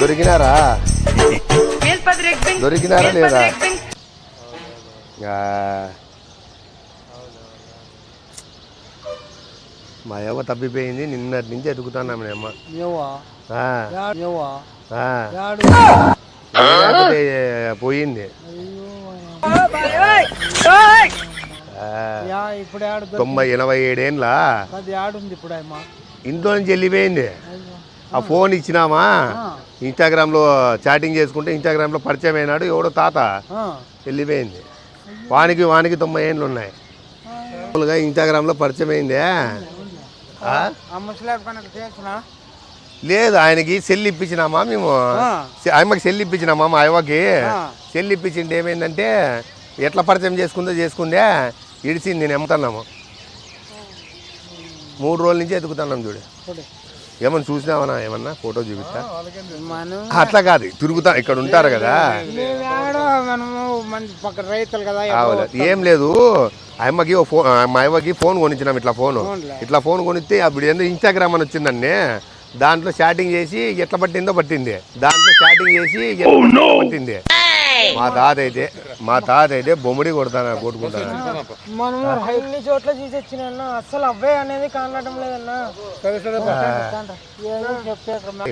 దొరికినారా? దొరికినారా లేదా. మా అవ్వ తప్పిపోయింది నిన్నటి నుంచి. యాడు? లేకపోతే పోయింది. ఆ, యా ఇప్పుడు యాడు తొంభై ఎనభై ఏడేండ్ల? అమ్మ ఇంట్లో నుంచి వెళ్ళిపోయింది. ఆ ఫోన్ ఇచ్చినామా? ఇన్స్టాగ్రామ్లో చాటింగ్ చేసుకుంటే ఇన్స్టాగ్రామ్లో పరిచయం అయినాడు ఎవడో తాత. వెళ్ళిపోయింది. వానికి వానికి తొంభై ఏళ్ళు ఉన్నాయి. మామూలుగా ఇన్స్టాగ్రామ్లో పరిచయం అయిందే. లేదు ఆయనకి సెల్ ఇప్పించినామా మేము? ఆయమ్మకి సెల్ ఇప్పించినామా మా అవ్వకి సెల్ ఇప్పించింది ఏమైందంటే ఎట్లా పరిచయం చేసుకుందో చేసుకుందే ఇడిచింది నేను ఎమ్ముతున్నాము మూడు రోజుల నుంచి ఎతుకుతున్నాం చూడు. ఏమన్నా చూసినావనా? ఏమన్నా ఫోటో చూపిస్తా? అట్లా కాదు తిరుగుతా ఇక్కడ ఉంటారు కదా. రైతులు కదా. ఏం లేదు. అమ్మకి ఓ ఫోన్ మా అమ్మకి ఫోన్ కొనిచ్చినాం ఇట్లా ఫోన్. ఇట్లా ఫోన్ కొనిస్తే అప్పుడు ఏందో ఇన్స్టాగ్రామ్ అని వచ్చిందండి. దాంట్లో చాటింగ్ చేసి ఎట్లా పట్టిందో పట్టింది. దాంట్లో చాటింగ్ చేసి ఎట్లా పట్టిందో పట్టింది. మా తాత అయితే మా తాత అయితే బొమ్మడి కొడతాను కొట్టుకుంటాను? మనము అన్ని చోట్ల చూసి వచ్చిన అసలు అబ్బాయి అనేది కానడం లేదన్నా.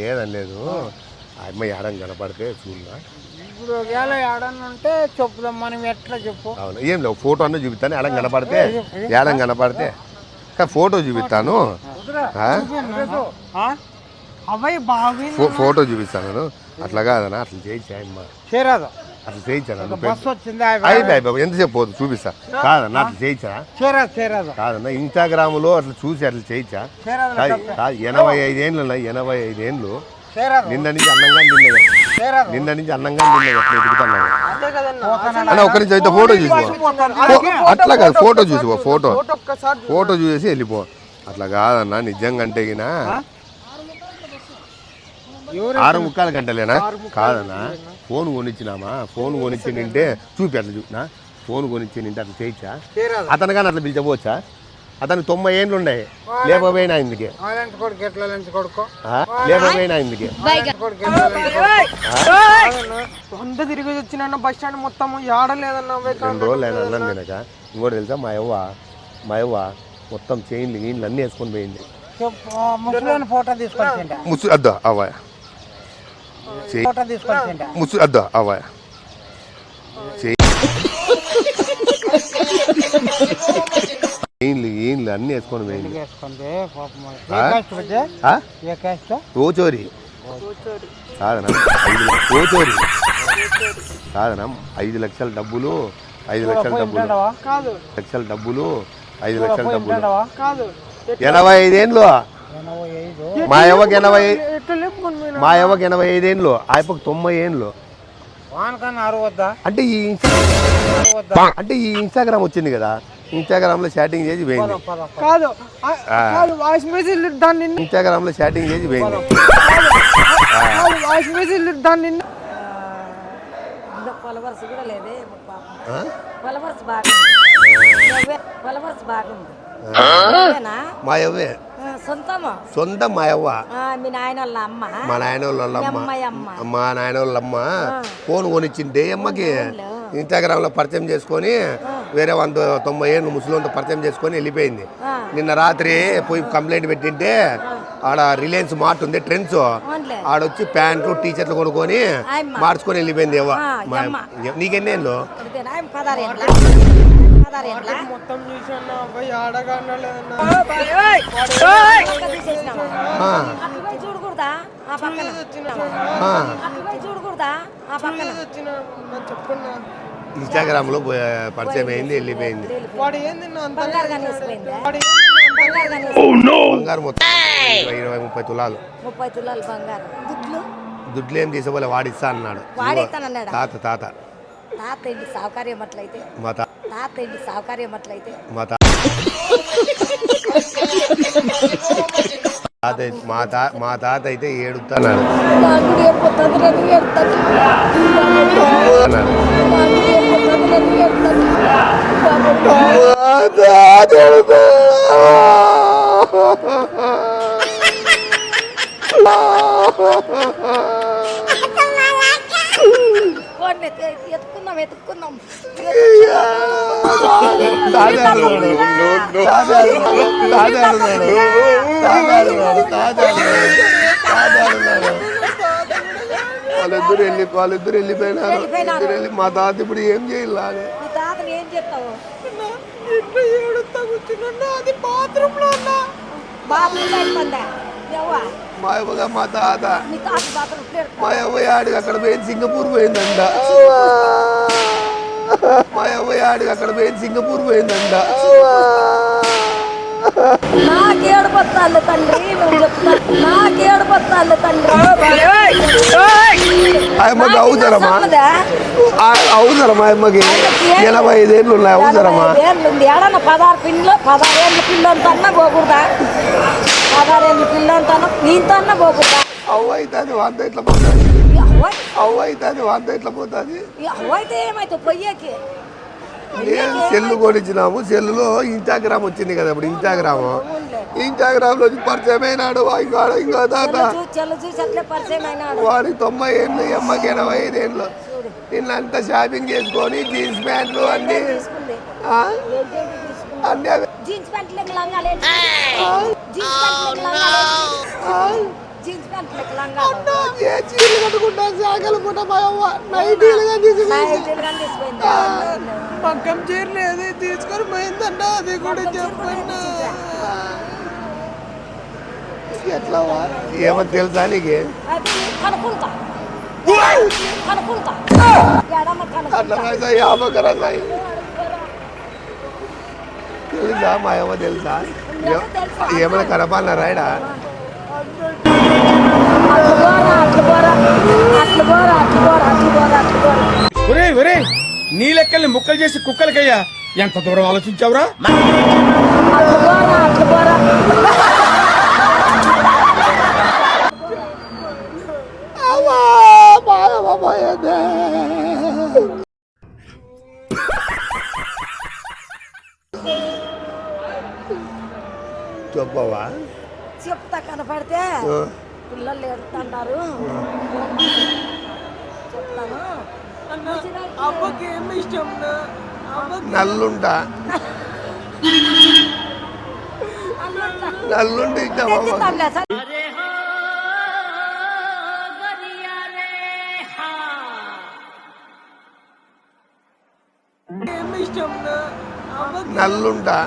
లేదని లేదు అమ్మ ఏడం కనపడితే చూడగా ఇప్పుడు ఒకవేళ యాడన్నా ఉంటే చెప్పుదాం మనం ఎట్లా చెప్పు. అవును ఏం లేవు ఫోటో అన్న చూపిస్తాను ఏడం కనపడితే ఏడం కనపడితే. కానీ ఫోటో చూపిస్తాను. ఫోటో చూపిస్తాను. అట్లా కాదనా అట్లా చేయించా అమ్మ. చేరాదు. అట్లా చేయించాను బస్సు వచ్చింది అయిపోయి బాబు ఎంతసేపు పోదు? చూపిస్తా. కాదన్నా అట్లా చేయించా చేరాదు కాదన్నా ఇన్స్టాగ్రామ్లో అట్లా చూసి అట్లా చేయించా? చేరాదు కాదు, కాదు, ఎనభై ఐదేళ్ళు ఉన్నాయి ఎనభై ఐదేళ్ళు చేరాదు. నిన్న నుంచి అన్నంగా నిన్న చేరాదు. నిన్న నుంచి అన్నంగా నిన్న అట్లా ఎదుగుతున్నాను అన్న ఒక్క నుంచి అయితే ఫోటో చూసుకో అట్లా కాదు ఫోటో చూసుకో ఫోటో ఒక్కసారి ఫోటో చూసేసి వెళ్ళిపో. అట్లా కాదన్నా నిజంగా అంటే గినా ఆరు ముక్కాలు గంటలేనా? కాదన్నా. ఫోన్ కొనిచ్చినామా? ఫోన్ కొనిచ్చి నింటే చూపి అట్లా చూపినా ఫోన్ కొనిచ్చి నింటే అట్లా చేయించా? చేరాదు అతను కానీ అట్లా పిలిచపోవచ్చా అతనికి తొంభై ఏళ్ళు ఉన్నాయి. లేకపోయినా ఇందుకే. లేకపోయినా ఇందుకే. వంద తిరిగి వచ్చిన బస్ స్టాండ్ మొత్తం ఆడలేదన్నా రెండు రోజులు ఆయన అన్నం తినక. ఇంకోటి తెలుసా? మా యవ్వ మా యవ్వ మొత్తం చైన్లు గీన్లు అన్నీ వేసుకొని పోయింది. ముసలిని ఫోటో తీసుకొచ్చిండ. ముసు అద్దా అవ్వ. ముసు అద్దా అవ్వ చెయ్యి చైన్లు గీన్లు అన్నీ? ఏ కాస్ట్ ఓచోరి. కాదనా? ఓచోరి. కాదనా? ఐదు లక్షల డబ్బులు ఐదు లక్షల డబ్బులు. లక్షల డబ్బులు ఐదు లక్షల డబ్బులు. ఎనభై ఐదేండ్లు ఎనభై ఐదు మా యవ్వకి ఎనభై మా యవ్వకి ఎనభై ఐదేండ్లు ఆయప్పకి తొంభై అరవద్దా అంటే ఈ అంటే ఈ ఇన్స్టాగ్రామ్ వచ్చింది కదా ఇన్స్టాగ్రామ్లో చాటింగ్ చేసి పోయింది. కాదు కాదు వాయిస్ మెసేజ్ దాన్ని ఇన్స్టాగ్రామ్లో చాటింగ్ చేసి పోయింది. కాదు వాయిస్ మెసేజ్ దాన్ని ఫాలోవర్స్ కూడా లేదే పాపం. ఆ? ఫాలోవర్స్ బాగుంది. ఫాలోవర్స్ బాగుంది. నువ్వేనా? మా సొంతమా సొంత మా మీ నాయన వాళ్ళ అమ్మ. మా నాయన వాళ్ళ మీ అమ్మ. అమ్మాయి అమ్మ. మా నాయన వాళ్ళ అమ్మ ఫోన్ కొనిచ్చింది అమ్మకి. ఇన్స్టాగ్రామ్లో పరిచయం చేసుకొని వేరే వంద తొంభై ఏళ్ళు ముసలితో పరిచయం చేసుకొని వెళ్ళిపోయింది. నిన్న రాత్రి పోయి కంప్లైంట్ పెట్టింటే ఆడ రిలయన్స్ మార్ట్ ఉంది ట్రెండ్స్. ఆడొచ్చి ప్యాంట్లు టీ షర్ట్లు కొనుక్కొని. మార్చుకొని వెళ్ళిపోయింది ఎవ్వ. నీకెన్నేళ్ళు మొత్తం చూసాను అబ్బాయి ఆడగానే లేదన్నా. పక్క తీసేసినావా? ఆ, అటు పోయి చూడకూడదా? ఆ పక్కన. ఆ. అటు పోయి చూడకూడదా? ఆ పక్కన. వచ్చిన చెప్పున్నా. ఇన్స్టాగ్రామ్లో పరిచయం అయింది వెళ్ళిపోయింది. అంత బంగారు మొత్తం ఇరవై ముప్పై తులాలు. ముప్పై తులాలు బంగారు. దుడ్లు? దుడ్లు ఏం తీసుకోలే వాడిస్తా అన్నాడు. తాత తాత. తాత ఇంటి సౌకర్యం అట్లయితే మా తాత ఇంటి సౌకర్యం అట్లయితే. మా తాత అయితే- మా తా మా తాత అయితే ఏడుతున్నాడు నాకు ఏడిపోతుంది నేను ఏడుతాను వాళ్ళిద్దరు వెళ్ళి వాళ్ళిద్దరు వెళ్ళిపోయినారు. ఇద్దరు వెళ్ళి మా తాత ఇప్పుడు ఏం చేయాలి తాతని ఏం ఇంట్లో కూర్చున్నా అది ఉన్నా అయిపోయిందా? ఎవ్వ మా అవ్వగా మా తాత మీ అవ్వ ఆడికి అక్కడ పోయింది? సింగపూర్ పోయిందంట. మా అవ్వ ఆడికి అక్కడ పోయింది? సింగపూర్ పోయిందంట. నాకేడు పత్తాలు తండ్రి నాకేడు పత్తాలు తండ్రి. అమ్మకి అవసరమా సన్నదా? ఆ- అవసరమా అమ్మకి ఎనభై ఐదేళ్ళు ఉన్నాయి అవసరమా ఏళ్ళుంది ఏడన్న పదహారు పిల్లలు పదహారేళ్ళ పిల్లంతన్నా పోకూడదా? వంద ఇట్లా పోతుంది. వంద ఇట్లా పోతుంది. ఏమైతే పొయ్యేకి? నేను సెల్లు కొనిచ్చినాము సెల్లులో ఇన్స్టాగ్రామ్ వచ్చింది కదా ఇప్పుడు ఇన్స్టాగ్రామ్ ఇన్స్టాగ్రామ్లో పరిచయం అయినాడు ఇంకా వాడికి తొంభై ఏళ్ళు అమ్మకి ఎనభై ఐదు ఏళ్ళు. నిన్నంతా షాపింగ్ చేసుకొని జీన్స్ ప్యాంట్లు అన్ని తీసుకుంది? ఆ? ఏంటేంటి తీసుకుంది అన్ని అవే. జీన్స్ ప్యాంట్లకి లంగాలేంటి జీన్స్ ప్యాంట్లకి లంగాలేంటి జీన్స్ ప్యాంట్లకి లంగాలు ఏ చీరలు కట్టుకుంటా శాఖలు పుట్ట మా అవ్వ నైటీలుగా తీసుకు నైటీలు కానీ తీసుకుంది పక్కం చీరలు ఏది తీసుకొని పోయిందంట అది కూడా చెప్పండి ఎట్లా వా? ఏమో తెలుసా నీకు అది కనుక్కుంటా కనుక్కుంటా ఎడమ అట్లా కనుక్కుంటా రాసాయి యాభై రాసాయి తెలుసా? మా అమ్మ తెలుసా? ఏమైనా కనపాలనా రాయడా ఒరే ఒరే నీ లెక్కల్ని ముక్కలు చేసి కుక్కలకయ్యా. ఎంత దూరం ఆలోచించావురా? చెప్పవా? చెప్తా కనపడితే. పిల్లలు ఎడుతుంటారు చెప్తాను. అబ్బకి ఏమి ఇష్టం నా? అబ్బకి నల్లుంటా నల్లుంటే ఇష్టమా? తెచ్చిస్తాంలే సార్ ఏమి ఇష్టం నా? అబ్బకి నల్లుంటా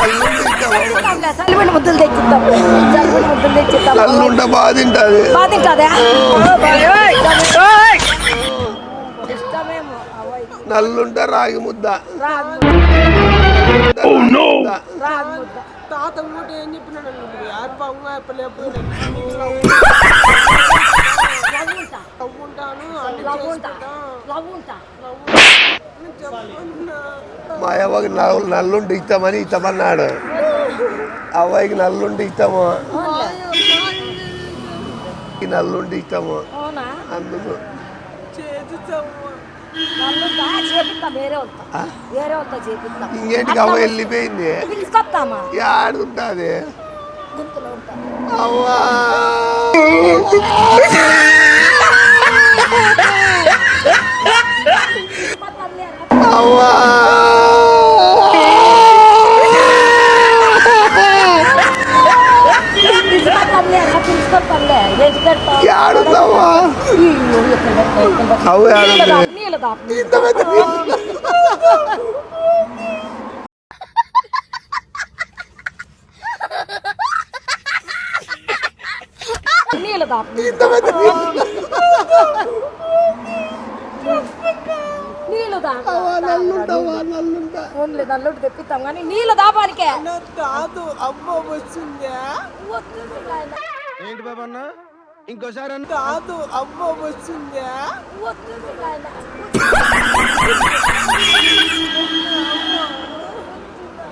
జల్బిడి ముద్దలు తెచ్చిద్దాం జల్బిడి ముద్దలు తెచ్చిద్దాం తింటది తింటుందా ఇష్టమేమో నల్లుంట రాగి ముద్ద. రాగి రాగి ముద్ద. రాగి ముద్ద. తాత మూట ఏం చెప్పినాడు అమ్ముంటాను అన్ని లవ్వుంటా. చేసుకుంటా. లవ్వుంటా. చెప్పన్నా మా అవ్వకి నల్లు నల్లుంటే ఇష్టమని ఇష్టమన్నాడు అవ్వకి ఈ నల్లుంటే ఇష్టము అవునా? అందుకు. ఇంకేంటికి అవ్వ వెళ్ళిపోయింది? ఉంటాం. అవ్వా! అవ్వా! నల్లుంటా ఓన్లీ నల్లుడు తెప్పిస్తాం కానీ నీళ్ళు దాపానికే. తాత అమ్మ నాయన. ఏంటి బాబా అన్న? ఇంకోసారి తాత అమ్మ.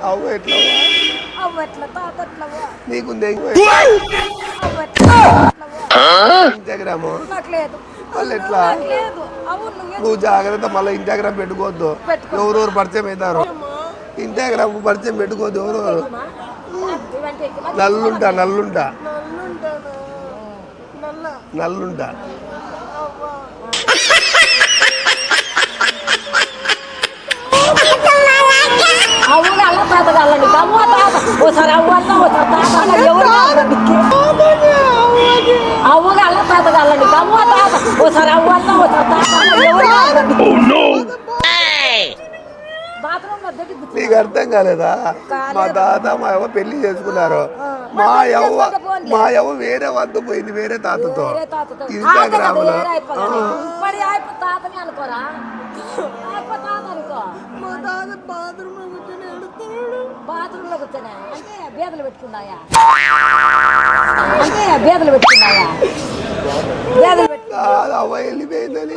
అవ్వ ఎట్లా అవ్వ ఎట్లా తాత? నీకుంది వాళ్ళు నువ్వే నువ్వు జాగ్రత్త మళ్ళీ ఇన్స్టాగ్రామ్ పెట్టుకోవద్దు. పెట్టుకో. ఎవరెవరు పరిచయం అవుతారు? ఇన్స్టాగ్రామ్ పరిచయం పెట్టుకోవద్దు ఎవరెవరు? మంది నల్లుంట నల్లుంట నల్లుంటాను నల్ల నల్లుంట అవును అల్ల తాత కల్లండి అవ్వ తాత ఓసారి అవ్వ అన్న ఓసారి తాత అన్న ఎవరు అవ్వగా అల్ల తాత కల్లండి అవ్వ తాత ఓసారి అవ్వ అన్న ఓసారి తాత అన్న ఎవరు నీకు అర్థం కాలేదా? మా తాత మా అవ్వ పెళ్ళి చేసుకున్నారు. మా అవ్వ మా అవ్వ వేరే వద్ద పోయింది వేరే తాతతో. వేరే తాతతో. ఇన్స్టాగ్రామ్లో వేరే అయిపోయింది. మరి అయిపో తాతని అనుకోరా? అయిపో తాత అనుకో. మా తాత బాత్రూమ్లో కూర్చొని. అంటే బేదలు పెట్టుకున్నాయా? అంటే బేదలు పెట్టుకున్నాయా? అవ్వ వెళ్ళిపోయిందని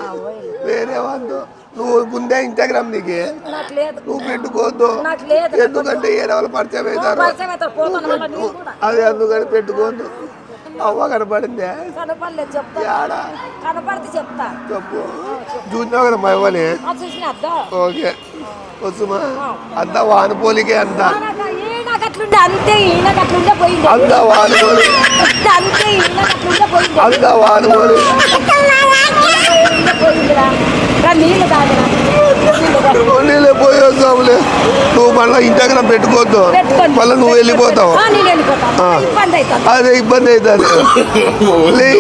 వేరే వద్దు నువ్వు ముందే ఇన్స్టాగ్రామ్ నీకు. నువ్వు పెట్టుకోవద్దు ఎందుకంటే ఏరే వాళ్ళు పరిచయం అవుతారు అది అందుకని పెట్టుకోవద్దు అవ్వ కనపడిందే. కనపడితే చెప్తా. చెప్పు. చూసినావు కదా మా ఓకే. వస్తుమా? అంతా వానపోలికే అంతా. అంతే పోయింది అంతా పోయింది నీళ్ళు తాగరా. నీళ్ళు పోయి వస్తావులే నువ్వు మళ్ళీ పెట్టుకోవద్దు. పెట్టుకోండి. మళ్ళీ నువ్వు వెళ్ళిపోతావు. అదే ఇబ్బంది అవుతుంది. లే.